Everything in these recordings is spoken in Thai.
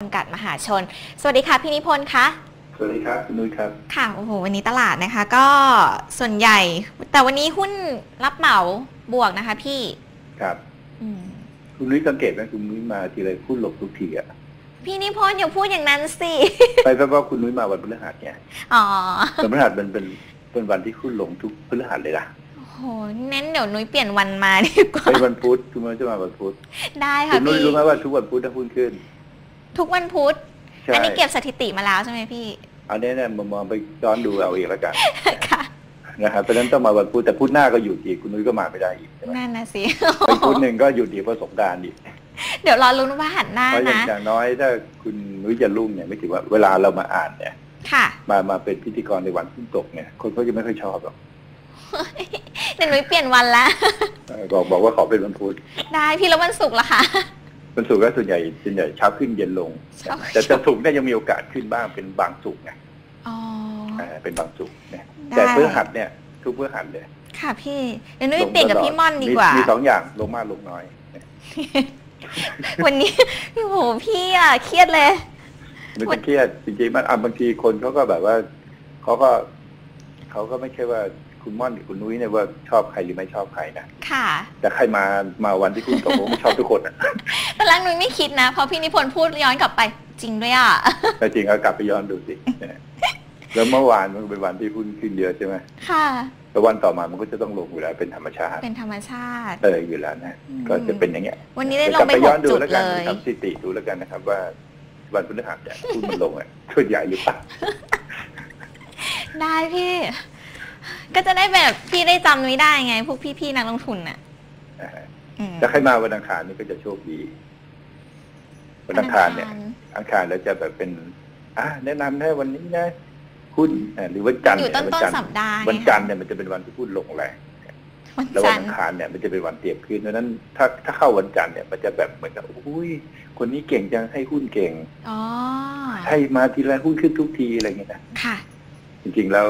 จำกัดมหาชน สวัสดีค่ะพี่นิพนธ์คะ สวัสดีครับคุณนุ้ยครับ ค่ะ โอ้โห วันนี้ตลาดนะคะ ก็ส่วนใหญ่ แต่วันนี้หุ้นรับเหมาบวกนะคะ พี่ ครับอืมคุณนุ้ยสังเกตไหมคุณนุ้ยมาทีไรพูดหลบทุกทีอะพี่นิพนธ์อย่าพูดอย่างนั้นสิ ไปเพราะว่าคุณนุ้ยมาวันพฤหัสไง อ๋อวันพฤหัสมันเป็นเป็นวันที่คุณลงทุกพฤหัสเลยนะโอ้โหเน้นเดี๋ยวนุ้ยเปลี่ยนวันมาดีกว่าเป็นวันพุธคุณนุ้ยจะมาวันพุธ ได้คุค่ะณนุ้ยพี่รู้ไหมว่าทุกวันพุธถ้าหุ้นขึ้น ทุกวันพุธ ใช่อันนี้เก็บสถิติมาแล้วใช่ไหมพี่ อันนี้เนี่ยมามองไปย้อนดูเอาเองแล้วกันค่ะ นะครับเพราะฉะนั้นต้องมาวันพุธแต่พุธหน้าก็หยุดอีกคุณนุ้ยก็มาไม่ได้อีกใช่ไหมนั่นนะสิ ไปพุธหนึ่งก็หยุดอีกเพราะสงกรารอีกเดี๋ยวรอลุ้นว่าหันหน้าเพราะอย่างนะ อย่างน้อยถ้าคุณนุ้ยจะรุ่งเนี่ยไม่ถือว่าเวลาเรามาอ่านเนี่ย ค่ะมามาเป็นพิธีกรในวันขึ้นตกเนี่ยคนเขาจะไม่ค่อยชอบหรอกเดี๋ยวนุ้ยเปลี่ยนวันละเออบอกบอกว่าขอเป็นวันพุธได้พี่แล้ววันศุกร์ละค่ะ วันศุกร์ก็ส่วนใหญ่ส่วนใหญ่เช้าขึ้นเย็นลงเช้าขึ้นแต่จะถูกเนี่ยยังมีโอกาสขึ้นบ้างเป็นบางสุกร์ไงอ๋อเออเป็นบางสุกร์เนี่ยได้แต่เพื่อหัดเนี่ยทุกเพื่อหัดเลย ค่ะพี่เดี๋ยวนุ้ยเปลี่ยนกับพี่ม่อนดีกว่า มีสองอย่างลงมากลงน้อยเนี่ยวันนี้พี่โหพี่อะเครียดเลยมันจะเครียดจริงๆมันอะบางทีคนเขาก็แบบว่าเขาก็เขาก็ไม่ใช่ว่าคุณม่อนกับคุณนุ้ยเนี่ยว่าชอบใครหรือไม่ชอบใครนะ ค่ะ แต่ใครมามาวันที่คุณตกผมไม่ชอบทุกคนอะตอน แรกนุ้ยไม่คิดนะ พอพี่นิพนธ์พูดย้อนกลับไปจริงด้วยอะแต่จริงเอากลับไปย้อนดูสิแล้วเมื่อวานมันเป็นวันที่หุ้นขึ้นเยอะใช่ไหมค่ะแล้ววันต่อมามันก็จะต้องลงอยู่แล้วเป็นธรรมชาติ เป็นธรรมชาติเอออยู่แล้วนะก็จะเป็นอย่างเงี้ย วันนี้ได้ลกลังไปย้อนดูแล้วกันทำสถิติดูแล้วกันนะครับ ว่าวันพฤหัสเนี่ยหุ้นมันลงอะส่วนใหญ่หรือเปล่าได้พี่ ก็จะได้แบบพี่ได้จำนุ้ได้ไง พวกพี่ๆนักลงทุนอะนะฮะอืมถ้าใครมาวันอังคารนี่ก็จะโชคดี วันอังคารเนี่ย อังคารแล้วจะแบบเป็นอะแนะนำให้วันนี้นะหุ้นอะหรือวันจันทร์อยู่เนี่ยต้นวัต้นจันทสัร์ปดาห์วันไงจันคะทร์เนี่ยมันจะเป็นวันที่หุ้นลงแรงวันแล้วจัวันนทอัร์งคารเนี่ยมันจะเป็นวันเตรียมขึ้นเพราะฉะนั้นถ้าถ้าเข้าวันจันทร์เนี่ยมันจะแบบเหมือนกับอุ้ยคนนี้เก่งจังให้หุ้นเก่งอ๋อให้มาทีไรหุ้นขึ้นทุกทีอะไรเงี้ยนะค่ะ จริงๆแล้ว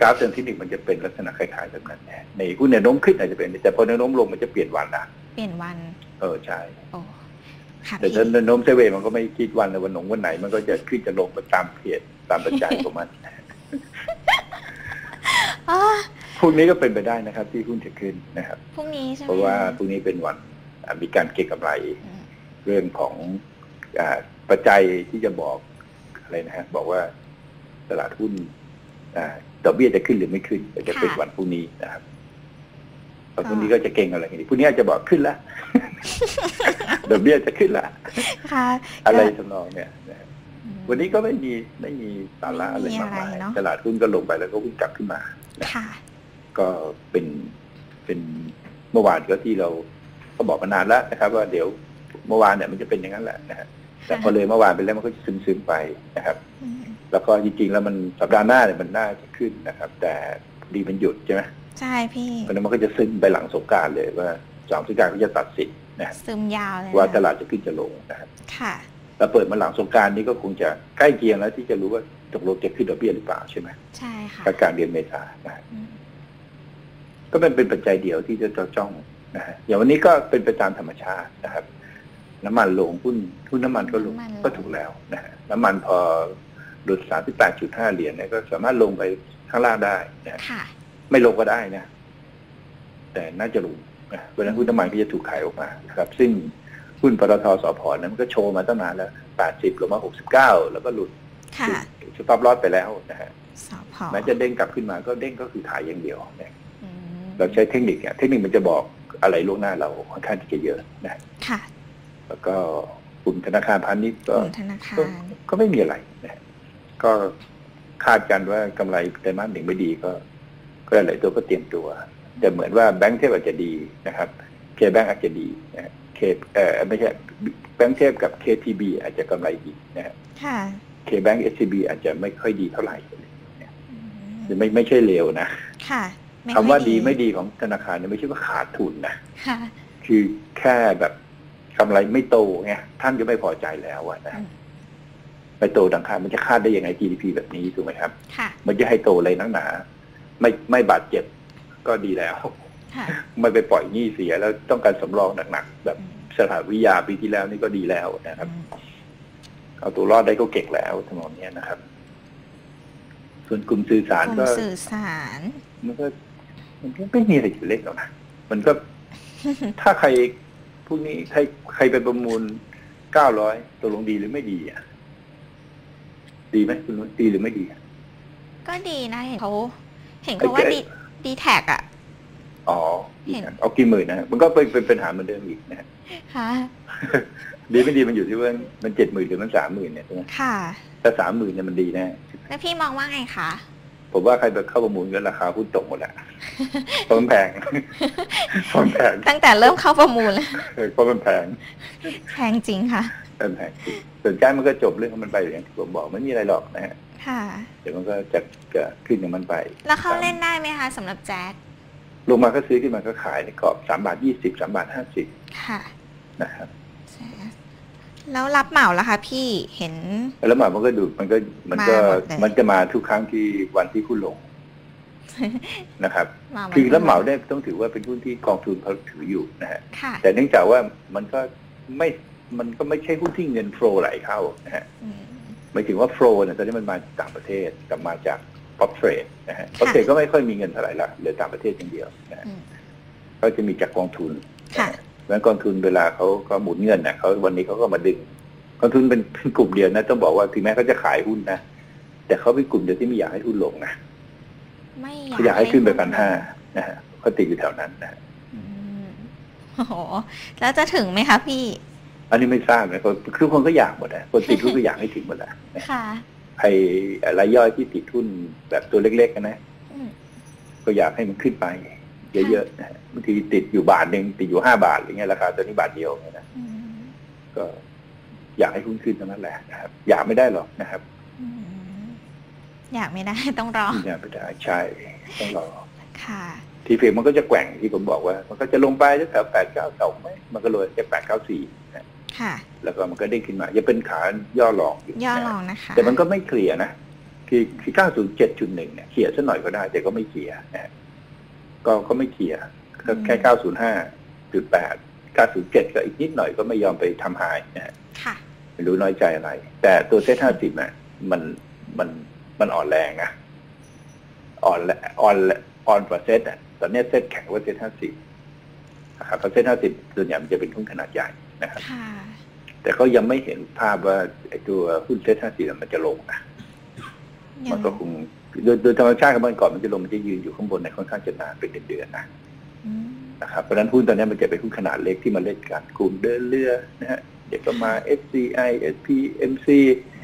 กราฟเชิงเทคนิคมันจะเป็นลักษณะคล้ายๆแบบนั้นแหละในหุ้นเนี่ยโน้มขึ้นอาจจะเป็นแต่พอแนวโน้มลงมันจะเปลี่ยนวันนะเปลี่ยนวัน เออใช่โอ้ค่ะ แต่พี่ถ้าแนวโน้มไซด์เวย์มันก็ไม่คิดวันเลยวันหนงวันไหน มันก็จะขึ้นจะลงไปตามเพจตามปัจจัยของมันอ๋อพรุ่งนี้ก็เป็นไปได้นะครับ ที่หุ้นจะขึ้นนะครับพรุ่งนี้ใช่ไหมเพราะว่าพรุ่งนี้เป็นวันอะมีการเก็งกำไรอืมเรื่องของอาปัจจัยที่จะบอกอะไรนะฮะบอกว่าตลาดหุ้นอ่าดอกเบี้ยจะขึ้นหรือไม่ขึ้นก็จะเป็นวันพรุ่งนี้นะครับวัน พรุ่งนี้ก็จะเก่งอะไรกันดีพรุ่งนี้อาจจะบอกขึ้นละดอกเบี้ยจะขึ้นละค่ะอะไรทำนองเนี่ยนะฮะอืมวันนี้ก็ไม่มีไม่มีสาระอะไรไม่มีมากมายอะไรเนอะตลาดหุ้นก็ลงไปแล้วก็วิ่งกลับขึ้นมาค่ะก็เป็นเป็นเมื่อวานก็ที่เราก็บอกมานานแล้วนะครับ ว่าเดี๋ยวเมื่อวานเนี่ยมันจะเป็นอย่างนั้นแหละนะฮะแต่พอเลยเมื่อวานไปแล้วมันก็จะซึมๆไปนะครับอืมแล้วก็จริงๆแล้วมันสัปดาห์หน้าเนี่ยมันน่าจะขึ้นนะครับ แต่ดีมันหยุดใช่ไหม ใช่พี่เพราะฉะนั้นมันก็จะซึมไปหลังสงกรารเลยว่าสองสงกรารก็จะตัดสินนะฮะซึมยาวเลยว่านะตลาดจะขึ้นจะลงนะครับค่ะแล้วเปิดมาหลังสงกรารนี้ก็คงจะใกล้เคียงแล้วที่จะรู้ว่าตกลงจะขึ้นดอกเบี้ยหรือเปล่าใช่ไหมใช่ค่ะกลางเดือนเมษายนนะฮะอืมก็เป็นเป็นปัจจัยเดียวที่จะจ้องนะฮะอย่างวันนี้ก็เป็นไปตามธรรมชาตินะครับ น้ำมันลงหุ้นหุ้นน้ำมันก็ลงก็ถูกแล้วนะฮะน้ำมันพอหลุดสามสิบแปดจุดห้าเหรียญเนี่ยก็สามารถลงไปข้างล่างได้นะฮะค่ะ ไม่ลงก็ได้นะ แต่น่าจะลงนะเวลาหุ้นน้ำมันก็จะถูกขายออกมานะครับ ซึ่งหุ้นปตทสพนั้นมันก็โชว์มาตั้งนานแล้วแปดสิบลงมาหกสิบเก้าแล้วก็หลุดค่ะสต็อปลอสไปแล้วนะฮะสอพอแม้จะเด้งกลับขึ้นมาก็เด้งก็คือขายอย่างเดียวนะอืมเราใช้เทคนิคเนี่ยเทคนิคมันจะบอกอะไรล่วงหน้าเราค่อนข้างที่จะเยอะนะค่ะ แล้วก็กลุ่มธนาคารพาณิชย์กก็ลุ่มธนาคาก็รก็ไม่มีอะไรนะก็คาดกันว่ากำไรไตรมาสหนึ่งไม่ดีก็ ก็หลายตัวก็เตรียมตัว แต่เหมือนว่าแบงก์เทพอาจจะดีนะครับเคแบงก์อาจจะดีนะเคเอ่อไม่ใช่แบงก์เทพกับ KTB อาจจะกำไรดีนะฮะค่ะเคแบงก์ SCB อาจจะไม่ค่อยดีเท่าไหร่อืมหรือไม่ไม่ใช่เลวนะค่ะไม่คำว่าอยดีไม่ดีของธนาคารเนี่ยไม่ใช่ว่าขาดทุนนะค่ะคือแค่แบบกำไรไม่โตไงท่านก็ไม่พอใจแล้วอะนะอืมไม่โตดังคาดมันจะคาดได้ยังไง GDP แบบนี้ถูกไหมครับค่ะมันจะให้โตเลยนักหนา ไม่ไม่บาดเจ็บก็ดีแล้วค่ะไม่ไปปล่อยหนี้เสียแล้วต้องการสำรองหนักๆแบบอืมสถานวิทยาปีที่แล้วนี่ก็ดีแล้วนะครับอืมเอาตัวรอดได้ก็เก่งแล้วทั้งหมดเนี้ยนะครับ ส่วนกลุ่มสื่อสารกลุ่มก็สื่อสารมันก็มันก็ไม่มีอะไรจะเล่นหรอกนะมันก็ถ้าใครพวกนี้ใครใครไปประมูลเก้าร้อยตกลงดีหรือไม่ดีอะ ดีไหมคุณนุ้ยดีหรือไม่ดีอะก็ดีนะเห็นเขา เห็นเขาว่าไอ้ดีแกดีแท็กอะ อ๋อเห็นเอากี่หมื่นนะมันก็เป็นเป็นปัญหาเหมือนเดิมอีกนะฮะค่ะดีไม่ดีมันอยู่ที่ว่ามันเจ็ดหมื่นหรือมันสามหมื่นเนี่ยใช่ไหมค่ะ ถ้าสามหมื่นเนี่ยมันดีแน่แล้วพี่มองว่าไงคะผมว่าใครไปเข้าประมูลก็ราคาหุ้นตกหมดแหละเพราะมันแพงเพราะมันแพง ตั้งแต่เริ่มเข้าประมูลแล้วเออเพราะมันแพง แพงจริงค่ะมันแพงจริงส่วนใจมันก็จบเรื่องของมันไปอย่างที่ผมบอกไม่มีอะไรหรอกนะฮะ ค่ะเดี๋ยวมันก็จะจะขึ้นของมันไป แล้วเขาเล่นได้ไหมคะสำหรับแจ็คลงมาก็ซื้อขึ้นมาก็ขายในกรอบสามบาทยี่สิบสามบาทห้าสิบค่ะนะครับแล้วรับเหมาล่ะคะพี่เห็น แล้วมันก็ดูมันก็มันก็มาหมดเลยมันจะมาทุกครั้งที่วันที่หุ้นลงนะครับมาวันคือรับเหมาได้ต้องถือว่าเป็นหุ้นที่กองทุนเขาถืออยู่นะฮะค่ะแต่เนื่องจากว่ามันก็ไม่มันก็ไม่ใช่หุ้นที่เงินโฟลไหลเข้านะฮะอืม หมายถึงว่าโฟลเนี่ยตอนนี้มันมาจากต่างประเทศกับมาจากป๊อปเทรดนะฮะป๊อปเทรดก็ไม่ค่อยมีเงินเท่าไหร่ละเหลือต่างประเทศอย่างเดียวนะฮะอืมก็จะมีจากกองทุนค่ะแล้วกองทุนเวลาเขาก็หมุนเงินนะเขาวันนี้เขาก็มาดึงกองทุนเป็นเป็นกลุ่มเดียวนะ ต้องบอกว่าถึงแม้เขาจะขายหุ้นนะแต่เขาเป็นกลุ่มเดียวที่ไม่อยากให้หุ้นลงนะไม่เขาอยากให้ขึ้นไปพันห้านะฮะเขาติดอยู่แถวนั้นนะอืมโอ้โหแล้วจะถึงไหมคะพี่ อันนี้ไม่ทราบนะคนคือคนก็อยากหมดนะคนติดหุ้นก็อยากให้ถึงหมดแหละนะค่ะไอ้รายย่อยที่ติดหุ้นแบบตัวเล็กๆกันนะอืมก็อยากให้มันขึ้นไป เยอะๆนะฮะบางทีติดอยู่บาทหนึ่งติดอยู่ห้าบาทอะไรเงี้ยราคาตัวนี้บาทเดียวเนี่ยนะอืมก็อยากให้หุ้นขึ้นเท่านั้นแหละนะครับ อยากไม่ได้หรอกนะครับอืมอยากไม่ได้ต้องรออยากไม่ได้ใช่ต้องรอค่ะ ทีเฟกมันก็จะแกว่งที่ผมบอกว่า มันก็จะลงไปแถวแปดเก้าสองไหมมันก็เลยจะแปดเก้าสี่นะ ค่ะ แล้วก็มันก็เด้งขึ้นมาจะเป็นขาย่อหลอกอยู่ย่อนะลองนะคะ แต่มันก็ไม่เคลียร์นะคือคือเก้าศูนย์เจ็ดจุดหนึ่งเนี่ยเคลียร์สักหน่อยก็ได้ แต่ก็ไม่เคลียร์นะฮะก็ก็ไม่เคลียร์ก็แค่เก้าศูนย์ห้าจุดแปดเก้าศูนย์เจ็ดก็อีกนิดหน่อยก็ไม่ยอมไปทำหายนะฮะค่ะไม่รู้น้อยใจอะไร แต่ตัวเซ็ตห้าสิบน่ะมันมันมันอ่อนแรงนะอ่อนแลอ่อนแลอ่อนกว่าเซ็ตอะตอนนี้เซ็ตแข็งกว่าเซ็ตห้าสิบนะครับเพราะเซ็ตห้าสิบส่วนใหญ่มันจะเป็นหุ้นขนาดใหญ่ นะครับค่ะแต่ก็ยังไม่เห็นภาพว่าไอ้ตัวหุ้นเซ็ตห้าสิบมันจะลงนะยัมันงก็คงโดยโดยธรรมชาติของมันก่อนมันจะลงมันจะยืนอยู่ข้างบนในค่อนข้างจะนานเป็นเดือนๆนะอืมนะครับเพราะฉะนั้นหุ้นตอนนี้มันจะเป็นหุ้นขนาดเล็กที่มาเล่นกันกลุ่มเดินเรือนะฮะเดี๋ยวก็มา SCI SPMC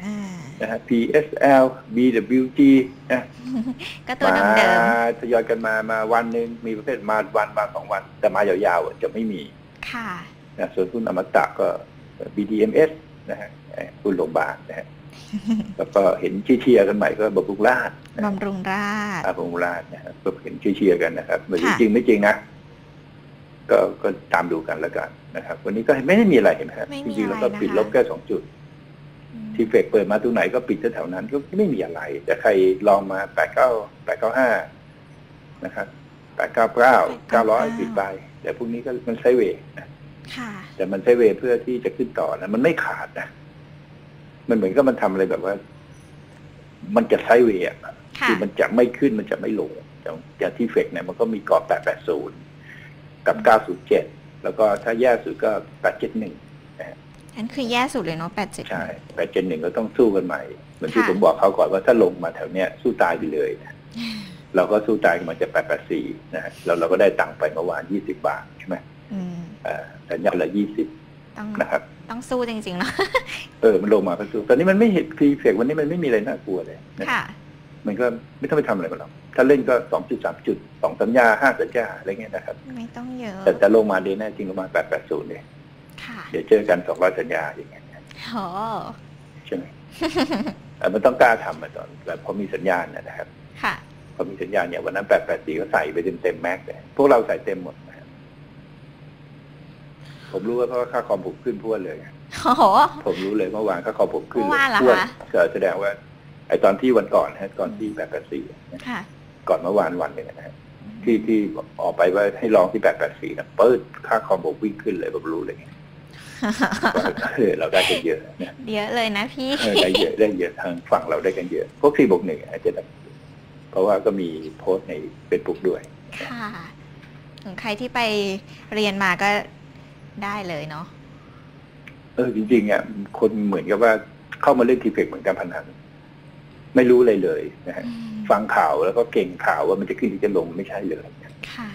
อ่านะฮะ PSL BWG นะก็ตัวมาเดิมทยอยกันมามาวันหนึ่งมีประเภทมาวันมาสองวัน แต่มายาวๆอะจะไม่มีๆค่ะ นะส่วนหุ้นอมตะก็ BDMS นะฮะเอ่อหุ้นโรงพยาบาลนะฮะแล้วก็เห็นเชียร์ๆกันใหม่ก็บำรุงราชนะฮะบำรุงราชอาบำรุงราชนะครับก็เห็นเชียร์ๆกันนะครับไม่รู้ค่ะจริงไม่จริงนะก็ก็ตามดูกันแล้วกันนะครับ วันนี้ก็ไม่ได้มีอะไรเห็นไหมครับไม่จมีริงๆอะไรแล้วก็นะคะปิดลบแค่สองจุดอืมทีเฟกเปิดมาตรงไหนก็ปิดแถวๆนั้นก็ไม่มีอะไร แต่ใครลองมาแปดเก้าแปดเก้าห้านะครับแปดเก้าเก้าเก้าร้อยปิดไปแต่พวกนี้ก็มันไซด์เวย์นะค่ะ แต่มันไซด์เวย์เพื่อที่จะขึ้นต่อนะมันไม่ขาดนะมันเหมือนกับมันทำอะไรแบบว่า มันจะไซด์เวย์อะค่ะคือมันจะไม่ขึ้นมันจะไม่ลงอย่างอย่างที่เฟกเนี่ยมันก็มีกรอบ 880 กับ 907 แล้วก็ถ้าแย่สุดก็ 871อันคือแย่สุดเลยเนาะแปดเจ็ดใช่871ก็ต้องสู้กันใหม่ เหมือนที่ค่ะผมบอกเขาก่อนว่าถ้าลงมาแถวเนี้ยสู้ตายไปเลยนะเราก็สู้ตายมันจะ884นะฮะแล้วเราก็ได้ตังค์ไปเมื่อวาน20บาทใช่ไหมอืมเอ่อ สัญญาณละ20ต้องนะครับ ต้องสู้จริงๆเนาะเออมันลงมาก็สู้ตอนนี้มันไม่เห็นฟีเฟกวันนี้มันไม่มีอะไรน่ากลัวเลยนะค่ะมันก็ไม่ต้องไปทำอะไรมันหรอกถ้าเล่นก็สองจุดสามจุดสองสัญญาห้าสัญญาอะไรเงี้ยนะครับ ไม่ต้องเยอะแต่จะลงมาเดนแน่จริงประมาณแปดแปดศูนย์เนี่ยค่ะเดี๋ยวเจอกันสองร้อยสัญญาอย่างเงี้ยโหใช่ไหมเอ่อมันต้องกล้าทำมาตอนแบบพอมีสัญญาณนะนะครับ ค่ะพอมีสัญญาณเนี่ยวันนั้นแปดแปดสี่ก็ใส่ไปเต็มเต็มแม็กเลยพวกเราใส่เต็มหมดนะครับ ผมรู้ว่าเพราะว่าค่าคอมผมขึ้นพรวดเลยโอ้โห ผมรู้เลยเมื่อวานค่าคอมผมขึ้นเมื่อวานเหรอพรวดคะ ก็แสดงว่า ไอตอนที่วันก่อนนะฮะก่อนที่แปดแปดสี่ค่ะก่อนเมื่อวานวันหนึ่งนะฮะที่ที่ออกไปว่าให้ลองที่884นะเปิดค่าคอมผมวิ่งขึ้นเลยผมรู้เลยว่าเออเราได้กันเยอะนะ เยอะเลยนะพี่ เออได้เยอะได้เยอะทางฝั่งเราได้กันเยอะพวกสี่บวกหนึ่งอาจจะได้เพราะว่าก็มีโพสต์ในเฟซบุ๊กด้วย ค่ะถึงใครที่ไปเรียนมาก็ ได้เลยเนาะเออจริงๆอะคนเหมือนกับว่าเข้ามาเล่นทีเฟกเหมือนการพนันไม่รู้อะไรเลยนะฮะอืมฟังข่าวแล้วก็เก่งข่าวว่ามันจะขึ้นหรือจะลงไม่ใช่เลยค่ะ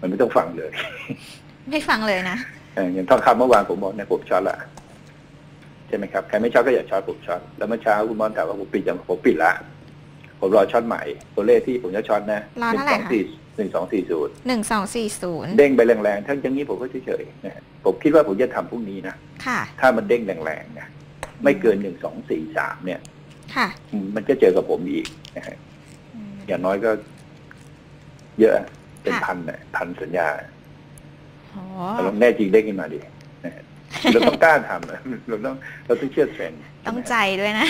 มันไม่ต้องฟังเลย ไม่ฟังเลยนะเอออย่างทองคำเมื่อวานผมบอกเนี่ยผมช็อตละใช่ไหมครับใครไม่ช็อตก็อย่าช็อตผมช็อตแล้วเมื่อเช้าคุณมอนถามว่าผมปิดยังผมปิดละผมรอช็อตใหม่ตัวเลขที่ผมจะช็อตนะรอเท่าไหร่คะ หนึ่งสองสี่ศูนย์หนึ่งสองสี่ศูนย์เด้งไปแรงๆถ้าอย่างนี้ผมก็เฉยๆนะฮะผมคิดว่าผมจะทำพรุ่งนี้นะค่ะถ้ามันเด้งแรงๆนะไม่เกินหนึ่งสองสี่สามเนี่ย ค่ะอืมมันจะเจอกับผมอีกนะฮะอืมอย่างน้อยก็ เยอะเป็นค่ะพันนะพันสัญญาโอ้แต่เราแน่จริงเด้งขึ้นมาดินะฮะเราต้องกล้าทำนะเราต้องเราต้องเชื่อเทรนด์ต้องใจด้วยนะ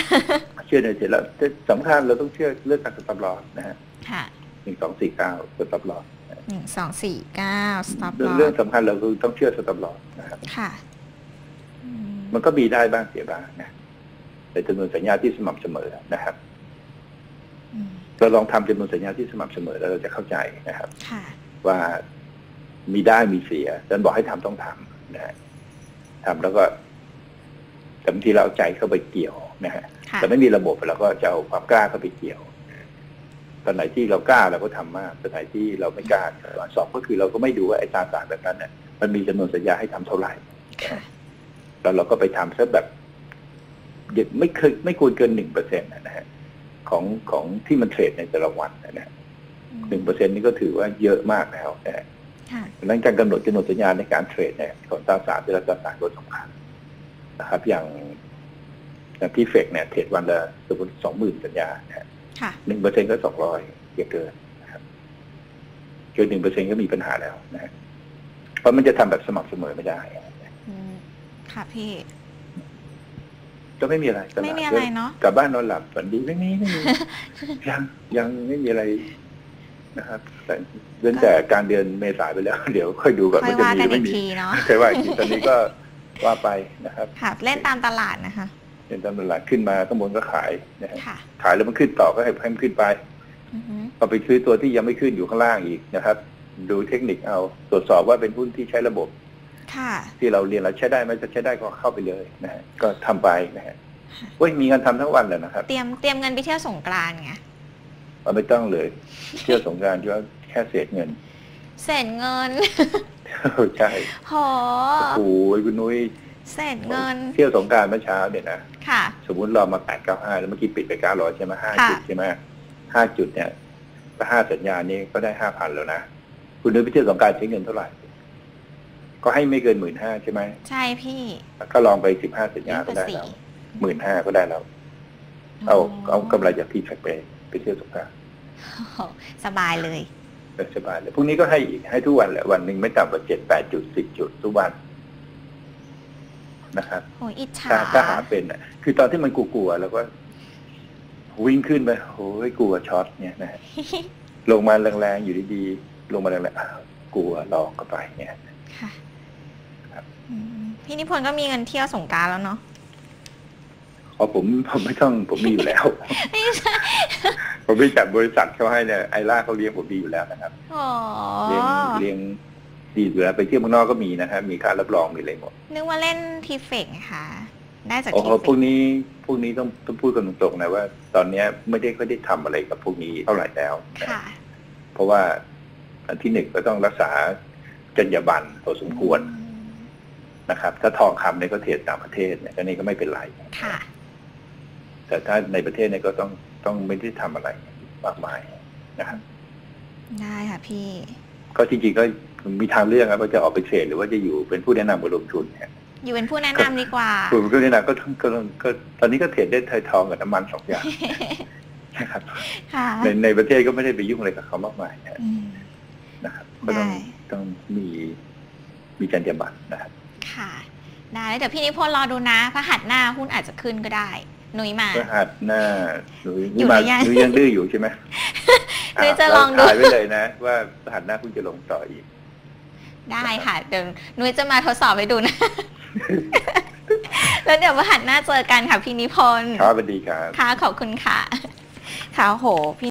เชื่อในเสร็จแล้วแต่สำคัญเราต้องเชื่อเรื่องการสต็อปลอสนะฮะค่ะห นึ่งสองสี่เก้าสต็อปลอสหนึ่งสองสี่เก้า stop เรื่อง loss เรื่องสำคัญเราคือต้องเชื่อสต็อปลอสนะครับค่ะอืมมันก็มีได้บ้างเสียบ้างนะแต่จำนวนสัญญาที่สม่ำเสมอนะครับอืมเราลองทำจำนวนสัญญาที่สม่ำเสมอแล้วเราจะเข้าใจนะครับค่ะว่ามีได้มีเสียดันบอกให้ทำต้องทำนะฮะทำแล้วก็แต่บางทีเราเอาใจเข้าไปเกี่ยวนะฮะค่ะแต่ไม่มีระบบเราก็จะเอาความกล้าเข้าไปเกี่ยว ตอนไหนที่เรากล้าเราก็ทำมากตอนไหนที่เราไม่กล้าสองก็คือเราก็ไม่ดูว่าไอ้ตราสารแบบนั้นเนี่ยมันมีจำนวนสัญญาให้ทำเท่าไหร่ค่ะแล้วเราก็ไปทำซะแบบอย่าไม่เคยไม่ควรเกินหนึ่งเปอร์เซ็นต์นะฮะของของที่มันเทรดในแต่ละวันนะฮะหนึ่งเปอร์เซ็นต์นี่ก็ถือว่าเยอะมากแล้วนะฮะค่ะดังนั้นการกำหนดจำนวนสัญญาในการเทรดเนี่ยของตราสารแต่ละตราสารก็สำคัญนะครับ อย่างอย่างที่เฟกเนี่ยเทรดวันละสมมติสองหมื่นสัญญานะฮะค่ะ หนึ่งเปอร์เซ็นก็สองร้อยอย่าเกินนะครับเกินหนึ่งเปอร์เซ็นก็มีปัญหาแล้วนะฮะเพราะมันจะทำแบบสม่ำเสมอไม่ได้อืมค่ะพี่ก็ไม่มีอะไรตลาดไม่มีอะไรเนาะกลับบ้านนอนหลับฝันดีไม่มีไม่มียังยังไม่มีอะไรนะครับแต่เว้นแต่การเดือนเมษาไปแล้ว เดี๋ยวค่อยดูก่อนค่อยว่าจะว่ามีหกัรืนอไม่มีอีกทีเนาะเคยว่าอีกทีตอนนี้ก็ว่าไปนะครับค่ะเล่นตามตลาดนะคะ เป็นตำรวจขึ้นมาข้างบนก็ขายนะฮะค่ะขายแล้วมันขึ้นต่อก็ให้ให้มันขึ้นไปอือฮึพอไปซื้อตัวที่ยังไม่ขึ้นอยู่ข้างล่างอีกนะครับ ดูเทคนิคเอาตรวจสอบว่าเป็นหุ้นที่ใช้ระบบค่ะที่เราเรียนเราใช้ได้ไหมจะใช้ได้ก็เข้าไปเลยนะฮะก็ทำไปนะฮะเว้ยมีงานทำทั้งวันเลยนะครับ เตรียมเตรียมเงินไปเที่ยวสงกรานต์ไงเอาไม่ต้องเลย เที่ยวสงกรารว่าแค่เศษเงินเสร็จเงินใช่โหโอ้โหคุณนุ้ยเสร็จเงิน เที่ยวสงกรารเมื่อเช้าเนี่ยนะ ค่ะ สมมุติเรามาแปดเก้าห้าแล้วเมื่อกี้ปิดไปเก้าร้อยใช่ไหมห้าค่ะจุดใช่ไหมห้าจุดเนี่ยถ้าห้าสัญญานี้ก็ได้ห้าพันแล้วนะ คุณนุ้ยไปเที่ยวสงกรารใช้เงินเท่าไหร่ ก็ให้ไม่เกินหมื่นห้าใช่ไหม ใช่พี่ก็ลองไปสิบห้าสัญญาก็ได้แล้วหมื่นห้าก็ได้แล้ว เอาเอากำไรจากที่แฟกไปไปเที่ยวสงกรารโอ้โหสบายเลยสบายเลยพรุ่งนี้ก็ให้อีกให้ทุกวันแหละวันหนึ่งไม่ต่ำกว่าเจ็ดแปดจุดสิบจุดทุกวัน นะครับโหอิจฉาถ้าถ้าหาเป็นอะ คือตอนที่มันกลัวๆแล้วก็วิ่งขึ้นไปโอ้ยกลัวช็อตเนี่ยนะฮะลงมาแรงๆอยู่ดีๆลงมาแรงๆอ้าวกลัวลองเข้าไปเนี่ยค่ะครับอืมพี่นิพนธ์ก็มีเงินเที่ยวสงกรารแล้วเนาะเพราะผมผมไม่ต้องผมมีอยู่แล้วไม่ใช่ผมไปจัดบริษัทเขาให้เนี่ยไอล่าเขาเลี้ยงผมดีอยู่แล้วนะครับอ๋อเลี้ยงเลี้ยง ดีอยู่แล้วไปเที่ยวเมืองนอกก็มีนะครับมีค่ารับรองมีอะไรหมดนึกว่าเล่นทีเฟกไงคะได้จากโอ้ทีโหเฟพวกกนี้พวกนี้ต้องต้องพูดกันตรงๆนะว่า ตอนเนี้ยไม่ได้ค่อยได้ทำอะไรกับพวกนี้เท่าไหร่แล้วนะค่ะ เพราะว่าอันที่หนึ่งก็ต้องรักษาจรรยาบรรณพอสมควรนะครับ ถ้าทองคำเนี่ยก็เทรดต่างประเทศเนี่ยก็นี่ก็ไม่เป็นไร ค่ะ แต่ถ้าในประเทศเนี่ยก็ต้องต้องไม่ได้ทำอะไรมากมายนะครับ ได้ค่ะพี่ ก็จริงๆก็ มีทางเลือกครับว่าจะออกไปเทรดหรือว่าจะอยู่เป็นผู้แนะนำการลงทุนเนี่ยอยู่เป็นผู้แนะนำดีกว่ากลุ่มผู้แนะนำก็ต้องก็ต้องก็ตอนนี้ก็เทรดได้ไทยทองกับน้ำมันสองอย่างนะครับค่ะในในประเทศก็ไม่ได้ไปยุ่งอะไรกับเขามากมายนะอืมนะครับก็ต้องได้ต้องมีมีจรรยาบรรณนะครับค่ะได้แล้วเดี๋ยวพี่นิพนธ์รอดูนะพระหัสหน้าหุ้นอาจจะขึ้นก็ได้หนุยมาพฤหัสหน้าหนูอยู่มาหรือยังหนูยังดื้ออยู่ใช่ไหมหนูจะลองดูถ่ายไว้เลยนะ ว่าพฤหัสหน้าคุณจะลงต่ออีก ได้ค่ะ เดี๋ยวหนุยจะมาทดสอบให้ดูนะ แล้วเดี๋ยววันหัดหน้าเจอกันค่ะพี่นิพนธ์ครับสวัสดีครับ ค่ะ ขอบคุณค่ะ ค่ะโหพี่